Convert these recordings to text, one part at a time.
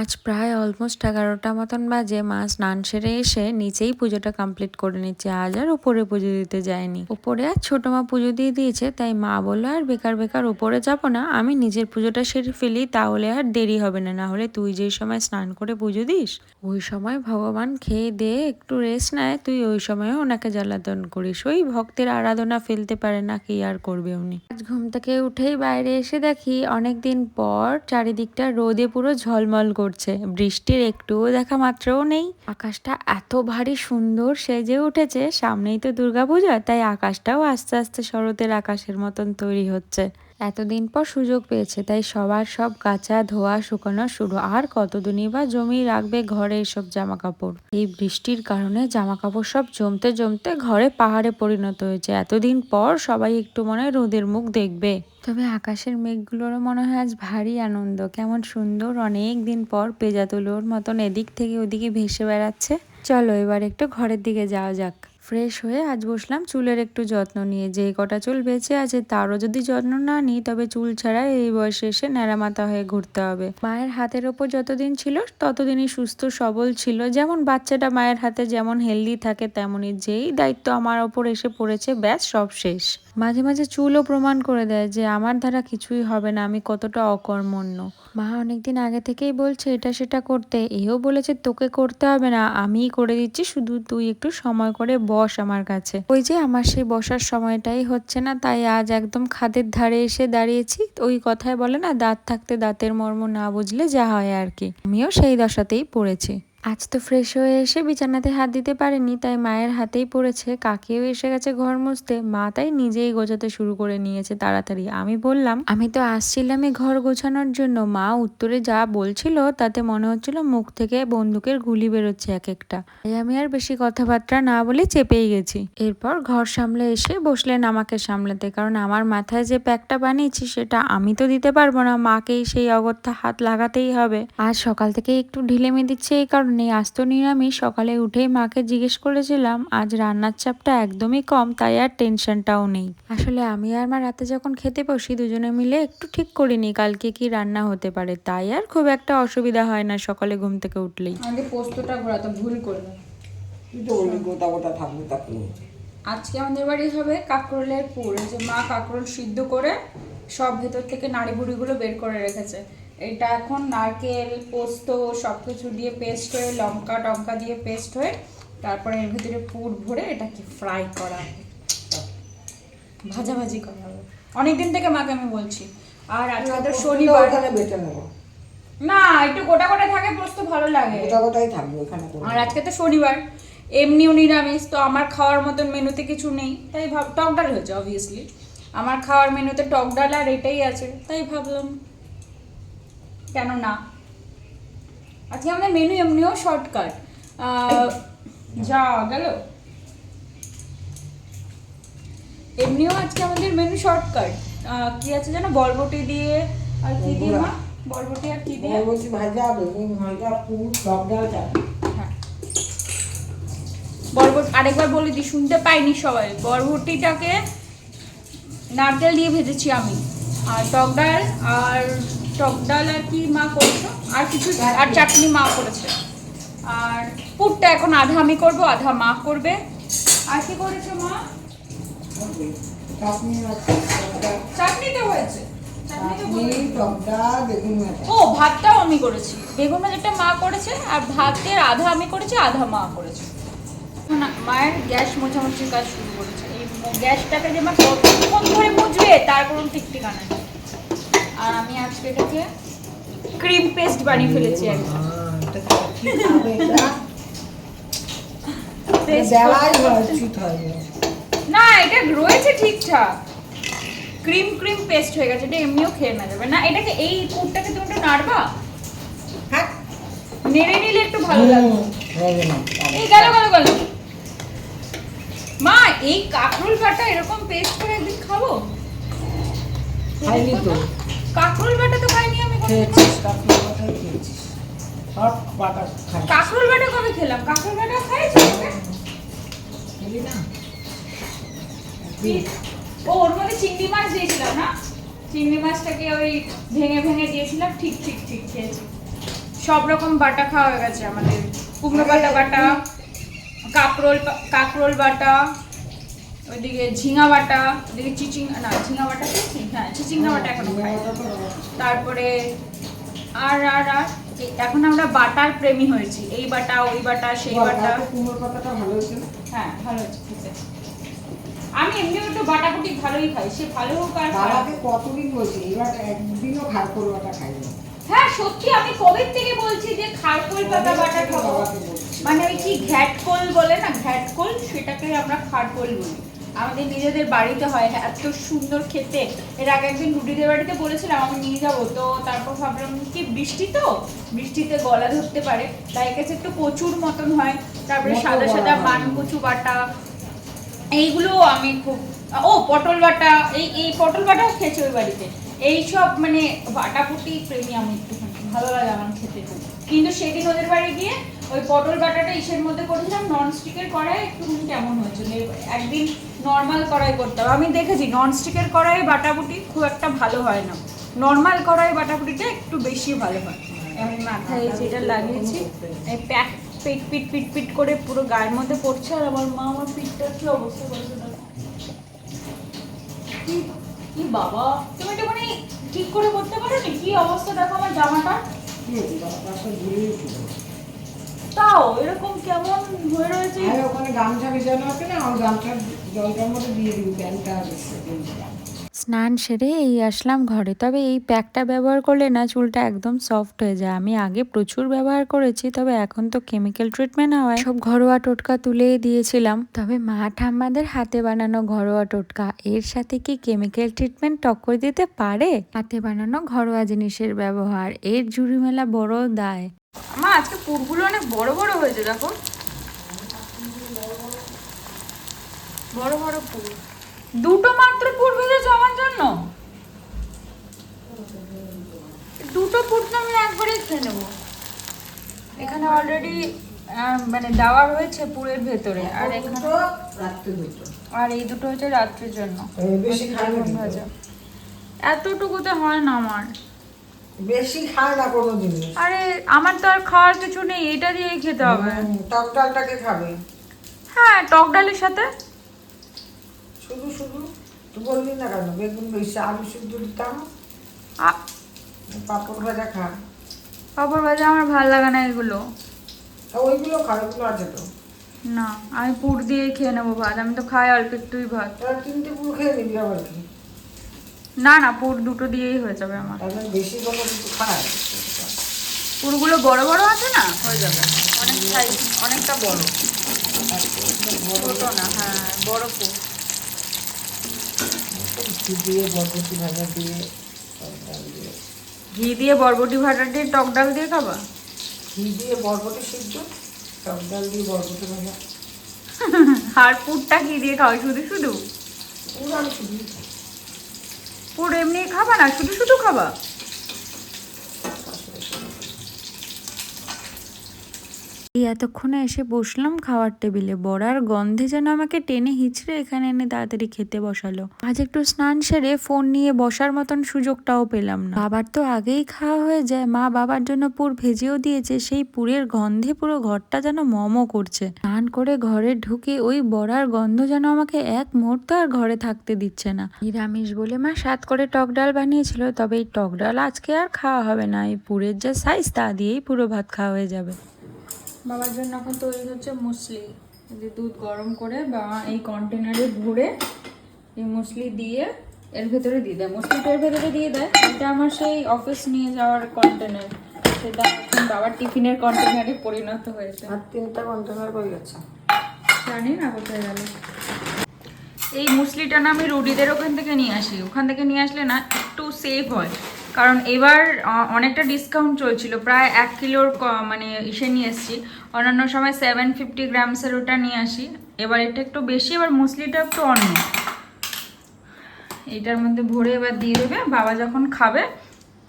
আজ প্রায় অলমোস্ট এগারোটা মতন বাজে। মা স্নান সেরে এসে নিচেই পুজোটা কমপ্লিট করে নিচ্ছে। আজ আর উপরে পুজো দিতে যায়নি। উপরে আর ছোট মা পুজো দিয়ে দিয়েছে, তাই মা বলল, আর বেকার বেকার উপরে যাব না। আমি নিজের পুজোটা সেরে ফেলি, তাহলে আর দেরি হবে না। না হলে তুই যেই সময় স্নান করে পুজো দিস, ওই সময় ভগবান খেয়ে দিয়ে একটু রেস্ট নেয়। তুই ওই সময় ওনাকে জ্বালাতন করিস। ওই ভক্তের আরাধনা ফেলতে পারে না, কি আর করবে উনি? আজ ঘুম থেকে উঠেই বাইরে এসে দেখি, অনেকদিন পর চারিদিকটা রোদে পুরো ঝলমল করছে। বৃষ্টির একটুও দেখা মাত্রও নেই। আকাশটা এত ভারী সুন্দর সেজে উঠেছে, সামনেই তো দুর্গাপূজা, তাই আকাশটাও আস্তে আস্তে শরতের আকাশের মতন তৈরি হচ্ছে। এতদিন পর সুযোগ পেয়েছে, তাই সবার সব কাঁচা ধোয়া শুকানো শুরু। আর কতদিনই বা জমি রাখবে ঘরে এইসব জামা কাপড় এই বৃষ্টির কারণে জামা কাপড় সব জমতে জমতে ঘরে পাহাড়ে পরিণত হয়েছে। এতদিন পর সবাই একটু মনে রোদের মুখ দেখবে। তবে আকাশের মেঘগুলোরও মনে হয় আজ ভারী আনন্দ। কেমন সুন্দর অনেক দিন পর পেজা তুলোর মতন এদিক থেকে ওদিকে ভেসে বেড়াচ্ছে। চলো এবার একটু ঘরের দিকে যাওয়া যাক। ফ্রেশ হয়ে আজ বসলাম চুলের একটু যত্ন নিয়ে। যে কটা চুল বেঁচে আছে তারও যদি যত্ন না নিই, তবে চুল ছাড়া এই বয়সে এসে ন্যাড়ামাতা হয়ে ঘুরতে হবে। মায়ের হাতের ওপর যতদিন ছিল, ততদিনই সুস্থ সবল ছিল। যেমন বাচ্চাটা মায়ের হাতে যেমন হেলদি থাকে তেমনই যেই দায়িত্ব আমার ওপর এসে পড়েছে, ব্যাস সব শেষ। মাঝে মাঝে চুলও প্রমাণ করে দেয় যে আমার দ্বারা কিছুই হবে না, আমি কতটা অকর্মণ্য। মা অনেকদিন আগে থেকেই বলছে, এটা সেটা করতে। এও বলেছে, তোকে করতে হবে না, আমিই করে দিচ্ছি, শুধু তুই একটু সময় করে বস আমার কাছে। ওই যে আমার সেই বসার সময়টাই হচ্ছে না, তাই আজ একদম খাদের ধারে এসে দাঁড়িয়েছি। ওই কথায় বলে না, দাঁত থাকতে দাঁতের মর্ম না বুঝলে যা হয় আর কি। আমিও সেই দশাতেই পড়েছি। আজ তো ফ্রেশ হয়ে এসে বিছানাতে হাত দিতে পারেনি, তাই মায়ের হাতেই পড়েছে। কাকেও এসে গেছে ঘর মুছতে। মা তাই নিজেই গোছাতে শুরু করে নিয়েছে তাড়াতাড়ি। আমি বললাম, আমি তো আসছিলামই ঘর গোছানোর জন্য। মা উত্তরে যা বলছিল তাতে মনে হচ্ছিল মুখ থেকে বন্দুকের গুলি বেরোচ্ছে এক একটা তাই আমি আর বেশি কথাবার্তা না বলে চেপেই গেছি। এরপর ঘর সামলে এসে বসলেন আমাকে সামলাতে। কারণ আমার মাথায় যে প্যাকটা বানিয়েছি সেটা আমি তো দিতে পারব না। মাকেই সেই অগত্যা হাত লাগাতেই হবে। আজ সকাল থেকে একটু ঢিলেমি দিচ্ছে এই কারণে। আজ আস্ত নিরামিষ। সকালে উঠেই মাকে জিজ্ঞেস করেছিলাম আজ রান্নার চাপটা একদমই কম তাই আর টেনশনটাও নেই। আসলে আমি আর মা রাতে যখন খেতে বসি দুজনে মিলে একটু ঠিক করিনি কালকে কি রান্না হতে পারে। তাই আর খুব একটা অসুবিধা হয় না সকালে ঘুম থেকে উঠলেই। আগে পোস্তটা ঘোরাতে ভুল করলাম তো বললি গোটা গোটা থাকবে আজকে আমাদের বাড়ি হবে কাঁকরোলের পুর। এই যে মা কাঁকরোল সিদ্ধ করে সব ভেতর থেকে নাড়ি বুড়িগুলো বের করে রেখেছে। এটা এখন নারকেল পোস্ত সব কিছু দিয়ে পেস্ট হয়ে লঙ্কা টঙ্কা দিয়ে পেস্ট হয়ে তারপরে এর ভিতরে পুর ভরে এটাকে ফ্রাই করা হবে। ভাজাভাজি করা হবে। অনেকদিন থেকে মাকে আমি বলছি। আর আজকে তো শনিবার। বেটে নেব। না একটু গোটা গোটা থাকে পোস্ত ভালো লাগে। গোটা গোটাই থাকবে ওখানে আর আজকে তো শনিবার। এমনিও নিরামিষ তো আমার খাওয়ার মতন মেনুতে কিছু নেই। তাই ভাব টক ডাল হয়েছে অবভিয়াসলি আমার খাওয়ার মেনুতে টক ডাল আর এটাই আছে তাই ভাবলাম কেন না আজকে আমাদের মেনু এমনিও শর্টকাট যা গেল? এমনিও আজকে আমাদের মেনু শর্টকাট কি আছে যেন? বরবটি দিয়ে আর কি দিয়ে মা? বরবটি আর কি দিয়ে? বলছি ভাজা বেগুন ভাজা পুর টক ডাল হ্যাঁ। বরবটি আরেকবার বলে দিই শুনতে পাইনি সবাই। বরবটিটাকে নারকেল দিয়ে ভেজেছি আমি। আর টক ডাল আর টক ডাল আর কি মা করেছ? আর কিছু আর চাটনি মা করেছে। আর পুরটা এখন আধা আমি করব আধা মা করবে। আর কি করেছ মা? চাটনি আছে টক ডাল চাটনি তো হয়েছে ও ভাতটাও আমি করেছি। বেগুন ভাজাটা মা করেছে আর ভাতের আধা আমি করেছি আধা মা করেছে। না মায়ের গ্যাস মোছামুছির কাজ শুরু করেছে। এই গ্যাসটাকে যে মা কতক্ষণ ধরে মুছবে তার কোনো ঠিক ঠিকানা নেই। আর আমি আজকে এটাকে ক্রিম পেস্ট বানিয়ে ফেলেছি একদম না এটা রয়েছে ঠিকঠাক। ক্রিম ক্রিম পেস্ট হয়ে গেছে এটা এমনিও খেয়ে না যাবে না এটাকে এই পুরটাকে তুমি একটু নাড়বা? হ্যাঁ। নেড়ে নিলে একটু ভালো লাগবে এই গেল গেল গেল। মা এই কাঁকরোল বাটা এরকম পেস্ট করে একদিন খাব? খাইনি তো। কাঁকরোল বাটা তো খাইনি আমি। খেয়েছিস কাকুর কথাই খেয়েছিস। সব বাটা খাই কাঁকরোল বাটা কবে খেলাম? কাঁকরোল বাটা খাইছি ওকে? খেলি না। ও ওর মধ্যে চিংড়ি মাছ দিয়েছিলাম না? চিংড়ি মাছটাকে ওই ভেঙে ভেঙে দিয়েছিলাম ঠিক ঠিক ঠিক খেয়েছি সব রকম বাটা খাওয়া হয়ে গেছে আমাদের। কুমড়ো বাটা বাটা কাকরোল কাকরোল বাটা। ওইদিকে ঝিঙা বাটা ওইদিকে চিচিং না ঝিঙা বাটা খেয়েছি হ্যাঁ চিচিঙ্গা বাটা এখনও খাই তারপরে আর আর আর এখন আমরা বাটার প্রেমী হয়েছি। এই বাটা ওই বাটা সেই বাটা। ভালো হয়েছে হ্যাঁ ভালো আছে ঠিক আছে। আমি এমনি একটু ভালোই খাই সে ভালো হোক আর বাবাকে কতদিন বলছি এবার একদিনও খার করবাটা খাইনি। হ্যাঁ সত্যি আমি কবে থেকে বলছি যে খারকোল পাতা বাটা খাব? মানে ওই কি ঘ্যাটকোল বলে না? ঘ্যাটকোল সেটাকে আমরা খারকোল বলি। আমাদের নিজেদের বাড়িতে হয় হ্যাঁ, এত সুন্দর খেতে। এর আগে একদিন রুটিদের বাড়িতে বলেছিলাম আমি নিয়ে যাব। তো তারপর ভাবলাম কি বৃষ্টি তো? বৃষ্টিতে গলা ধরতে পারে। তাই কাছে একটু কচুর মতন হয়। তারপরে সাদা সাদা। মান কচু বাটা। এইগুলো আমি খুব ও পটল বাটা। এই এই পটল বাটাও খেয়েছি ওই বাড়িতে। এই সব মানে বাটাপুটি প্রেমী আমি একটুখানি। ভালো লাগে আমার খেতে খুব। কিন্তু সেদিন ওদের বাড়ি গিয়ে ওই পটল বাটাটা ইসের মধ্যে করেছিলাম নন স্টিকের কড়াই একটুখানি কেমন হয়েছিল একদিন নর্মাল কড়াই করতাম। আমি দেখেছি নন স্টিকের কড়াই বাটাবুটি খুব একটা ভালো হয় না। নর্মাল কড়াই বাটাবুটিটা একটু বেশি ভালো হয়। আমি মাথায় যেটা লাগিয়েছি এই প্যাক পিট পিট পিট পিট করে পুরো গায়ের মধ্যে পড়ছে আর আমার মা আমার পিঠটার কি অবস্থা করেছে কি কি বাবা তুমি এটা মানে ঠিক করে করতে পারো নি কি অবস্থা দেখো আমার জামাটা? তাও, এরকম কেমন হয়ে রয়েছে? ওখানে গামছা ভেজানো আছে না? আমার গামছার জলটার মধ্যে দিয়ে দিবি প্যান্টটা স্নান সেরে এই আসলাম ঘরে। তবে এই প্যাকটা ব্যবহার করলে না চুলটা একদম সফট হয়ে যায়। আমি আগে প্রচুর ব্যবহার করেছি তবে এখন তো কেমিক্যাল ট্রিটমেন্ট হওয়ায়। সব ঘরোয়া টোটকা তুলে দিয়েছিলাম। তবে মা ঠাম্মাদের হাতে বানানো ঘরোয়া টোটকা এর সাথে কি কেমিক্যাল ট্রিটমেন্ট টক্কর দিতে পারে? হাতে বানানো ঘরোয়া জিনিসের ব্যবহার এর জুড়ি মেলা বড় দায়। আমার আজকে পুরগুলো অনেক বড় বড় হয়েছে দেখো। বড় বড় পুর। দুটো মাত্র পুর ভেজেছো আমার জন্য? দুটো পুর তো আমি একবারেই খেয়ে নেব। এখানে অলরেডি মানে দেওয়া রয়েছে পুরের ভেতরে। আর এখানে দুটো রাত্রে দুটো। আর এই দুটো হচ্ছে রাত্রির জন্য। ভাজা। এতটুকুতে হয় না আমার। বেশি খায় না কোনো জিনিস। আরে আমার তো আর খাওয়ার কিছু নেই এটা দিয়েই খেতে হবে। টক ডালটাকে খাবে। হ্যাঁ টক ডালের সাথে? শুধু শুধু তুই বললি না কেন বেগুন বেশি আলু শুদ্ধ দিতাম। পাপড় ভাজা খা। পাঁপড় ভাজা আমার ভালো লাগে না এগুলো। ওইগুলো খা ওইগুলো আছে তো না আমি পুর দিয়েই খেয়ে নেব ভাত। আমি তো খাই অল্প একটুই ভাত। তিনটে পুরো খেয়ে নিবি আবার কি? না না পুর দুটো দিয়েই হয়ে যাবে আমার। বেশি কোনো কিছু খায় পুরগুলো বড় বড় আছে না? হয়ে যাবে। অনেক সাইজ অনেকটা বড়। ছোটো না হ্যাঁ বড় পুর। ঘি দিয়ে বরবটি ভাজা দিয়ে টক ডাল দিয়ে। ঘি দিয়ে বরবটি ভাজা দিয়ে টক ডাল দিয়ে খাবা? ঘি দিয়ে বরবটি সিদ্ধ টক ডাল দিয়ে বরবটি ভাজা। আর পুরটা ঘি দিয়ে খাও শুধু শুধু? পুর আমি শুধু পুর এমনি খাবা না শুধু শুধু খাবা? এই এতক্ষণে এসে বসলাম খাওয়ার টেবিলে। বড়ার গন্ধে যেন আমাকে টেনে হিচড়ে এখানে এনে তাড়াতাড়ি খেতে বসালো। আজ একটু স্নান সেরে ফোন নিয়ে বসার মতন সুযোগটাও পেলাম না। বাবার তো আগেই খাওয়া হয়ে যায়। মা বাবার জন্য পুর ভেজেও দিয়েছে। সেই পুরের গন্ধে পুরো ঘরটা যেন মমো করছে। স্নান করে ঘরে ঢুকে ওই বড়ার গন্ধ যেন আমাকে এক মুহূর্ত আর ঘরে থাকতে দিচ্ছে না। নিরামিষ বলে মা সাত করে টক ডাল বানিয়েছিল, তবে এই টক ডাল আজকে আর খাওয়া হবে না। এই পুরের যা সাইজ তা দিয়েই পুরো ভাত খাওয়া হয়ে যাবে। বাবার জন্য এখন তৈরি হচ্ছে মুসলি। যে দুধ গরম করে বা এই কন্টেনারে ভরে এই মুসলি দিয়ে এর ভেতরে দিয়ে দেয়। মুসলিটা এর ভেতরে দিয়ে দেয়। এটা আমার সেই অফিস নিয়ে যাওয়ার কন্টেনার সেটা এখন বাবার টিফিনের কন্টেনারে পরিণত হয়েছে। আর তিনটা কন্টেনার হয়ে গেছে। জানি না কোথায় গেল। এই মুসলিটা না আমি রুডিদের ওখান থেকে নিয়ে আসি। ওখান থেকে নিয়ে আসলে না একটু সেফ হয়। কারণ এবার অনেকটা ডিসকাউন্ট চলছিল। প্রায় এক কিলোর মানে ইসে নিয়ে এসেছি। অন্যান্য সময় সেভেন ফিফটি গ্রামসের ওটা নিয়ে আসি। এবার এটা একটু বেশি, এবার মুসলিটা একটু অন্য। এটার মধ্যে ভরে এবার দিয়ে দেবে। বাবা যখন খাবে,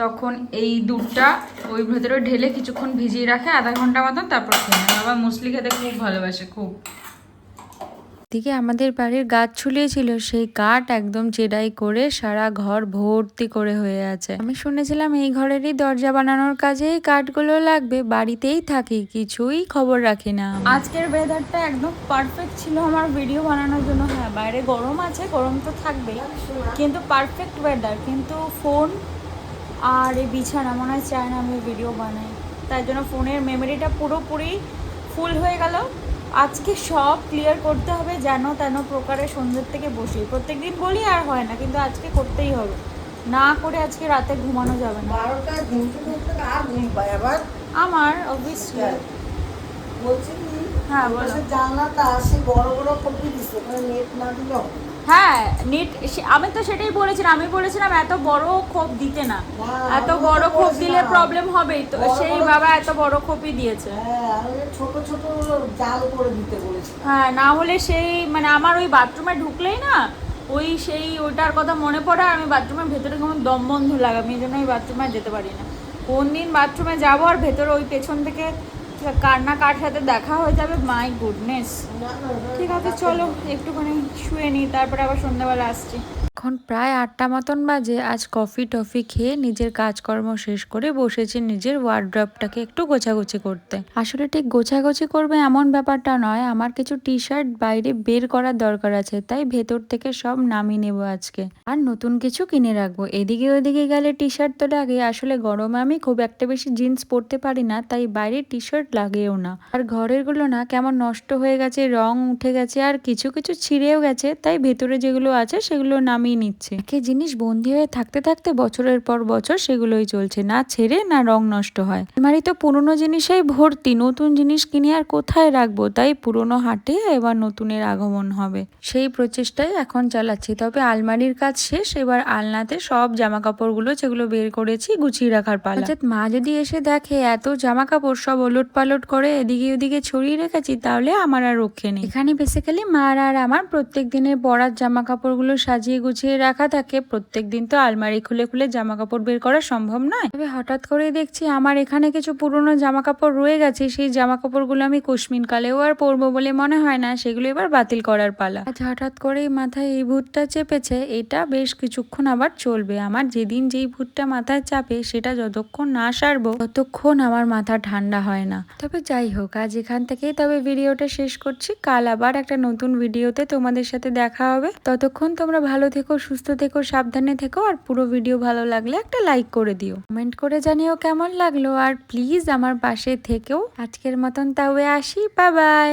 তখন এই দুধটা ওই ভেতরে ঢেলে কিছুক্ষণ ভিজিয়ে রাখে, আধা ঘণ্টা মতন তারপর খেয়ে বাবা মুসলি খেতে খুব ভালোবাসে, খুব। একদিকে আমাদের বাড়ির গাছ ঝুলিয়েছিল, সেই কাঠ একদম চেরাই করে সারা ঘর ভর্তি করে হয়ে আছে। আমি শুনেছিলাম এই ঘরেরই দরজা বানানোর কাজে কাঠগুলো লাগবে, বাড়িতেই থাকি, কিছুই খবর রাখি না। আজকের ওয়েদারটা একদম পারফেক্ট ছিল আমার ভিডিও বানানোর জন্য। হ্যাঁ বাইরে গরম আছে, গরম তো থাকবেই। কিন্তু পারফেক্ট ওয়েদার কিন্তু ফোন আর এই বিছানা, মনে হয় চায় না আমি ভিডিও বানাই। তাই জন্য ফোনের মেমোরিটা পুরোপুরি ফুল হয়ে গেল। আজকে সব ক্লিয়ার করতে হবে যেন তেন প্রকারে সন্ধ্যের থেকে বসি। প্রত্যেক দিন বলি আর হয় না কিন্তু আজকে করতেই হবে। না করে আজকে রাতে ঘুমানো যাবে না। আর ঘুম পায় আবার আমার অবভিয়াসলি বলছি হ্যাঁ, বলো। ওপাশে জানলাটা আসে বড় বড় কপি দিচ্ছে নেট না দিলেও না। হ্যাঁ নেট আমি তো সেটাই বলেছিলাম আমি বলেছিলাম এত বড় খোপ দিতে না। না, এত বড় খোপ দিলে প্রবলেম হবেই তো। সেই বাবা এত বড় খোপই দিয়েছে। হ্যাঁ ছোট ছোট জাল করে দিতে বলেছি হ্যাঁ না হলে সেই মানে আমার ওই বাথরুমে ঢুকলেই না ওই সেই ওটার কথা মনে পড়ে আর আমি বাথরুমের ভেতরে কেমন দম বন্ধ লাগে আমি এই জন্য ওই বাথরুমে যেতে পারি না। কোন দিন বাথরুমে যাব আর ভেতরে ওই পেছন থেকে কার না কার সাথে দেখা হয়ে যাবে? মাই গুডনেস ঠিক আছে চলো একটুখানি শুয়ে নিই তারপরে আবার সন্ধ্যাবেলা আসছি। এখন প্রায় আটটা মতন বাজে। আজ কফি টফি খেয়ে নিজের কাজকর্ম শেষ করে বসেছি নিজের ওয়ার্ড্রপটাকে একটু গোছাগুছি করতে। আসলে ঠিক গোছাগুছি করবে এমন ব্যাপারটা নয়, আমার কিছু টি শার্ট বাইরে বের করার দরকার আছে, তাই ভেতর থেকে সব নামিয়ে নেব আজকে। আর নতুন কিছু কিনে রাখব। এদিকে ওদিকে গেলে টি শার্ট তো লাগে, আসলে গরমে আমি খুব একটা বেশি জিন্স পরতে পারি না, তাই বাইরে টি শার্ট লাগেও না। আর ঘরেরগুলো না কেমন নষ্ট হয়ে গেছে, রং উঠে গেছে, আর কিছু কিছু ছিঁড়েও গেছে, তাই ভেতরে যেগুলো আছে সেগুলো নামিয়ে নিচ্ছে। একে জিনিস বন্দি হয়ে থাকতে থাকতে বছরের পর বছর সেগুলোই চলছে, না ছেড়ে না রং নষ্ট হয়। আলমারি তো পুরনো জিনিসেই ভর্তি, নতুন জিনিস কিনে আর কোথায় রাখব? তাই পুরনো হাটে এবার নতুনের আগমন হবে। সেই প্রচেষ্টাই এখন চালাচ্ছি। তবে আলমারির কাজ শেষ, এবার আলনাতে সব জামা কাপড়গুলো যেগুলো বের করেছি গুছিয়ে রাখার পালা। অর্থাৎ মা যদি এসে দেখে এত জামা কাপড় সব ওলট পালট করে এদিকে ওদিকে ছড়িয়ে রেখেছি, তাহলে আমার আর রক্ষে নেই। এখানে বেসিক্যালি মার আর আমার প্রত্যেক দিনের পরার জামা কাপড়গুলো সাজিয়ে গুছিয়ে রাখা থাকে। প্রত্যেক দিন তো আলমারি খুলে খুলে জামা কাপড় বের করা সম্ভব নয়। তবে হঠাৎ করেই দেখছি আমার এখানে কিছু পুরনো জামা কাপড় রয়ে গেছে। সেই জামা কাপড়গুলো আমি কুসমিন কালেও আর পরবো বলে মনে হয় না। সেগুলো এবার বাতিল করার পালা। আজ হঠাৎ করেই মাথায় এই ভূতটা চেপেছে। এটা বেশ কিছুক্ষণ আবার চলবে। আমার যেদিন যেই ভূতটা মাথায় চাপে, সেটা যতক্ষণ না সারবো, ততক্ষণ আমার মাথা ঠান্ডা হয় না। তবে যাই হোক, আজ এখান থেকেই তবে ভিডিওটা শেষ করছি। কাল আবার একটা নতুন ভিডিওতে তোমাদের সাথে দেখা হবে। ততক্ষণ তোমরা ভালো থেকো। সুস্থ থেকো, সাবধানে থেকো আর পুরো ভিডিও ভালো লাগলে একটা লাইক করে দিও। কমেন্ট করে জানিও কেমন লাগল আর প্লিজ আমার পাশে থেকেও। আজকের মতন তাওয়ে আসি বা বাই